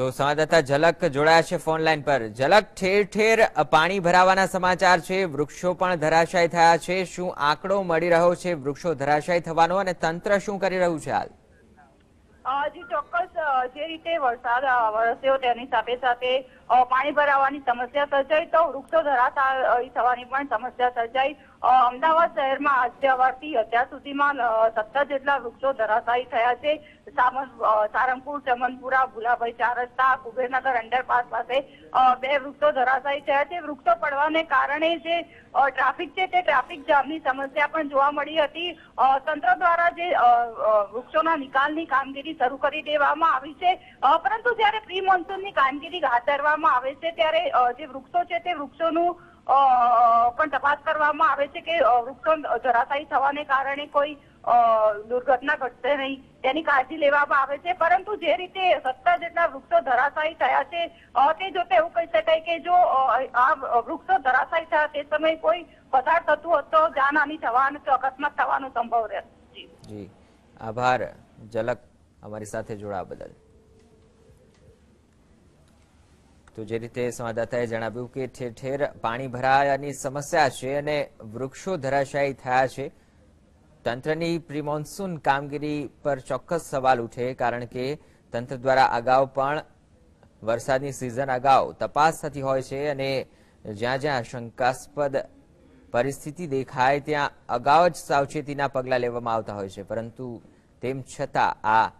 તો સંવાદદાતા ઝલક જોડાયા છે ફોન લાઈન પર. ઝલક, ઠેર ઠેર પાણી ભરાવાના સમાચાર છે. વૃક્ષો પણ ધરાશાય થયા છે. શું આંકડો મળી રહ્યો છે? વૃક્ષો ધરાશાય થવાનો અને તંત્ર શું કરી રહ્યું છે હાલ? જી ચોક્કસ જે રીતે વરસાદ વરસ્યો તેની સાથે સાથે પાણી ભરાવાની સમસ્યા સર્જાઈ તો વૃક્ષો ધરાતા થવાની પણ સમસ્યા સર્જાઈ. અમદાવાદ શહેરમાં આજ સવારથી અત્યાર સુધીમાં સત્તર જેટલા વૃક્ષો ધરાશાયી થયા છે. સારંગપુર ચમનપુરા ભુલાભાઈ, ચાર રસ્તા, કુબેરનગર અંડરપાસ પાસે બે વૃક્ષો ધરાશાયી થયા છે. વૃક્ષો પડવાને કારણે જે ટ્રાફિક છે તે ટ્રાફિક જામની સમસ્યા પણ જોવા મળી હતી. તંત્ર દ્વારા જે વૃક્ષોના નિકાલની કામગીરી શરૂ કરી દેવામાં આવી છે. પરંતુ જ્યારે પ્રી મોન્સૂનની કામગીરી હાથ ધરવામાં આવે છે ત્યારે જે વૃક્ષો છે તે વૃક્ષોનું પણ તપાસ કરવામાં આવે છે કે વૃક્ષો ધરાશાયી થવાને કારણે કોઈ દુર્ઘટના ઘટશે નહીં. તેની કાળજી લેવામાં આવે છે. પરંતુ જે રીતે સત્તર જેટલા વૃક્ષો ધરાશાયી થયા છે તે જોતે એવું કહી શકાય કે જો આ વૃક્ષો ધરાશાયી થયા તે સમયે કોઈ પસાર થતું હોત તો જાનહાની થવાનું કે અકસ્માત થવાનો સંભવ રહે જી. આભાર. ઝલક અમારી સાથે જોડાવા બદલ. તો જે રીતે સંવાદદાતાએ જણાવ્યું કે ઠેર ઠેર પાણી ભરાયાની સમસ્યા છે અને વૃક્ષો ધરાશાયી થયા છે. તંત્રની પ્રિમોન્સૂન કામગીરી પર ચોક્કસ સવાલ ઉઠે, કારણ કે તંત્ર દ્વારા અગાઉ પણ વરસાદની સિઝન અગાઉ તપાસ થતી હોય છે અને જ્યાં જ્યાં શંકાસ્પદ પરિસ્થિતિ દેખાય, ત્યાં અગાઉ જ સાવચેતીના પગલાં લેવામાં આવતા હોય છે. પરંતુ તેમ છતાં આ